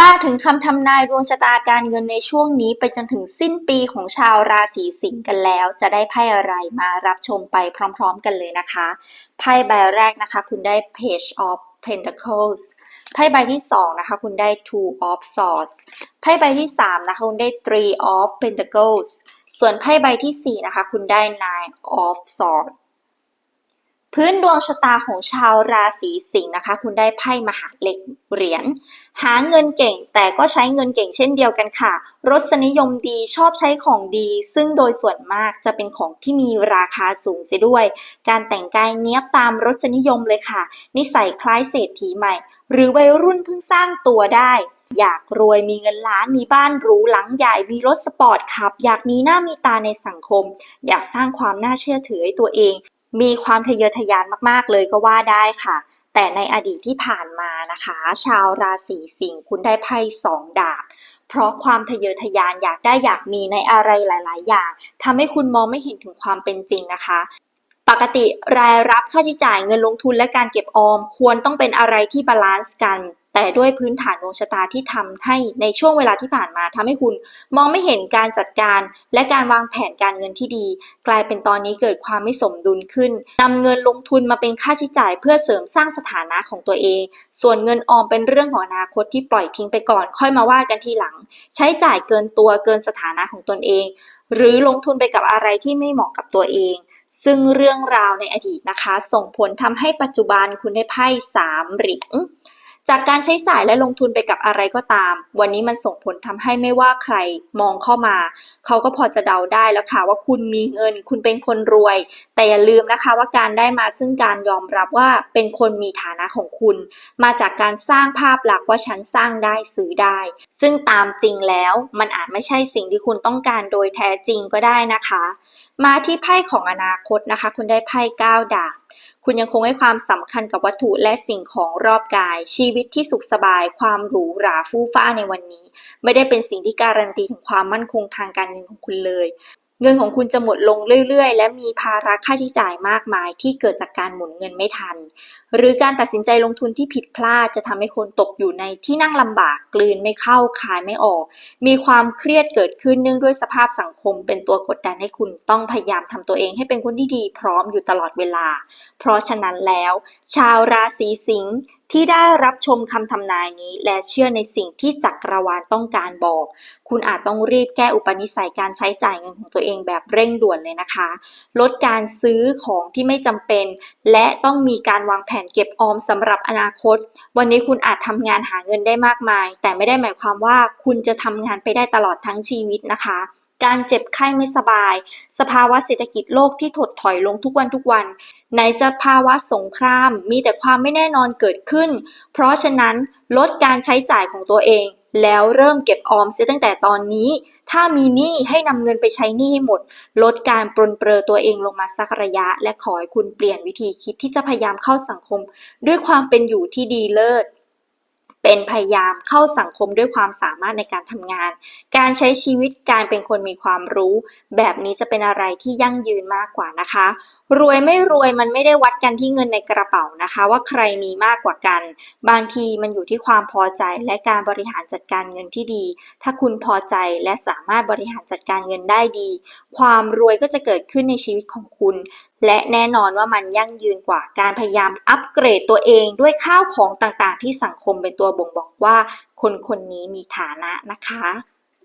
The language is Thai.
มาถึงคำทำนายดวงชะตาการเงินในช่วงนี้ไปจนถึงสิ้นปีของชาวราศีสิงห์กันแล้ว จะได้ไพ่อะไรมารับชมไปพร้อมๆกันเลยนะคะ ไพ่ใบแรกนะคะ คุณได้ Page of Pentacles ไพ่ใบที่สองนะคะ คุณได้ Two of Swords ไพ่ใบที่สามนะคะ คุณได้ Three of Pentacles ส่วนไพ่ใบที่สี่นะคะ คุณได้ Nine of Swords พื้นดวงชะตาของชาวราศีสิงห์นะคะ คุณได้ไพ่มหาเหล็กเหรียญหาเงินเก่งแต่ก็ใช้เงินเก่งเช่นเดียวกันค่ะ รสนิยมดีชอบใช้ของดี ซึ่งโดยส่วนมากจะเป็นของที่มีราคาสูงเสียด้วย การแต่งกายเนี้ยบตามรสนิยมเลยค่ะ นิสัยคล้ายเศรษฐีใหม่ หรือวัยรุ่นเพิ่งสร้างตัวได้ อยากรวยมีเงินล้านมีบ้านหรูหลังใหญ่มีรถสปอร์ตขับ อยากมีหน้ามีตาในสังคม อยากสร้างความน่าเชื่อถือให้ตัวเอง มีความทะเยอทะยานมากๆเลยก็ว่าได้ค่ะ แต่ในอดีตที่ผ่านมานะคะ ชาวราศีสิงห์คุณได้ไพ่สองดาบเพราะความทะเยอทะยานอยากได้อยากมีในอะไรหลาย ๆ อย่างทำให้คุณมองไม่เห็นถึงความเป็นจริงนะคะปกติรายรับค่าใช้จ่ายเงินลงทุนและการเก็บออม ควรต้องเป็นอะไรที่บาลานซ์กัน แต่ด้วยพื้นฐานดวงชะตาที่ทำให้ในช่วงเวลาที่ผ่านมาทำให้คุณมองไม่เห็นการจัดการ และการวางแผนการเงินที่ดี กลายเป็นตอนนี้เกิดความไม่สมดุลขึ้นนำเงินลงทุนมาเป็นค่าใช้จ่าย เพื่อเสริมสร้างสถานะของตัวเอง ส่วนเงินออมเป็นเรื่องของอนาคตที่ปล่อยทิ้งไปก่อน ค่อยมาว่ากันทีหลัง ใช้จ่ายเกินตัวเกินสถานะของตนเอง หรือลงทุนไปกับอะไรที่ไม่เหมาะกับตัวเองซึ่งเรื่องราวในอดีตนะคะ ส่งผลทำให้ปัจจุบันคุณได้ไพ่สามเหรียญ จากการใช้จ่ายและลงทุนไปกับอะไรก็ตาม วันนี้มันส่งผลทำให้ไม่ว่าใครมองเข้ามา เขาก็พอจะเดาได้แล้วค่ะว่าคุณมีเงิน คุณเป็นคนรวย แต่อย่าลืมนะคะว่าการได้มาซึ่งการยอมรับว่าเป็นคนมีฐานะของคุณ มาจากการสร้างภาพลักษณ์ว่าฉันสร้างได้ซื้อได้ ซึ่งตามจริงแล้วมันอาจไม่ใช่สิ่งที่คุณต้องการโดยแท้จริงก็ได้นะคะ มาที่ไพ่ของอนาคตนะคะ คุณได้ไพ่ก้าวดาบคุณยังคงให้ความสำคัญกับวัตถุและสิ่งของรอบกาย ชีวิตที่สุขสบาย ความหรูหราฟู่ฟ้าในวันนี้ ไม่ได้เป็นสิ่งที่การันตีถึงความมั่นคงทางการเงินของคุณเลย เงินของคุณจะหมดลงเรื่อยๆ และมีภาระค่าใช้จ่ายมากมายที่เกิดจากการหมุนเงินไม่ทัน หรือการตัดสินใจลงทุนที่ผิดพลาดจะทำให้คนตกอยู่ในที่นั่งลำบากกลืนไม่เข้าขายไม่ออก มีความเครียดเกิดขึ้นเนื่องด้วยสภาพสังคม เป็นตัวกดดันให้คุณต้องพยายามทำตัวเองให้เป็นคนที่ดีพร้อมอยู่ตลอดเวลา เพราะฉะนั้นแล้ว ชาวราศีสิงห์ ที่ได้รับชมคำทำนายนี้ และเชื่อในสิ่งที่จักรวาลต้องการบอก คุณอาจต้องรีบแก้อุปนิสัยการใช้จ่ายเงินของตัวเองแบบเร่งด่วนเลยนะคะ ลดการซื้อของที่ไม่จำเป็น และต้องมีการวางแผนเก็บออมสำหรับอนาคต วันนี้คุณอาจทำงานหาเงินได้มากมาย แต่ไม่ได้หมายความว่าคุณจะทำงานไปได้ตลอดทั้งชีวิตนะคะ การเจ็บไข้ไม่สบาย สภาวะเศรษฐกิจโลกที่ถดถอยลงทุกวันทุกวัน ไหนจะภาวะสงคราม มีแต่ความไม่แน่นอนเกิดขึ้น เพราะฉะนั้นลดการใช้จ่ายของตัวเอง แล้วเริ่มเก็บออมเสียตั้งแต่ตอนนี้ ถ้ามีหนี้ให้นำเงินไปใช้หนี้ให้หมด ลดการปรนเปรอตัวเองลงมาสักระยะ และขอให้คุณเปลี่ยนวิธีคิดที่จะพยายามเข้าสังคม ด้วยความเป็นอยู่ที่ดีเลิศ เป็นพยายามเข้าสังคมด้วยความสามารถในการทำงาน การใช้ชีวิตการเป็นคนมีความรู้ แบบนี้จะเป็นอะไรที่ยั่งยืนมากกว่านะคะ รวยไม่รวยมันไม่ได้วัดกันที่เงินในกระเป๋านะคะ ว่าใครมีมากกว่ากัน บางทีมันอยู่ที่ความพอใจและการบริหารจัดการเงินที่ดี ถ้าคุณพอใจและสามารถบริหารจัดการเงินได้ดี ความรวยก็จะเกิดขึ้นในชีวิตของคุณ และแน่นอนว่ามันยั่งยืนกว่าการพยายามอัปเกรดตัวเองด้วยข้าวของต่างๆ ที่สังคมเป็นตัวบ่งบอกว่า คนคนนี้มีฐานะนะคะ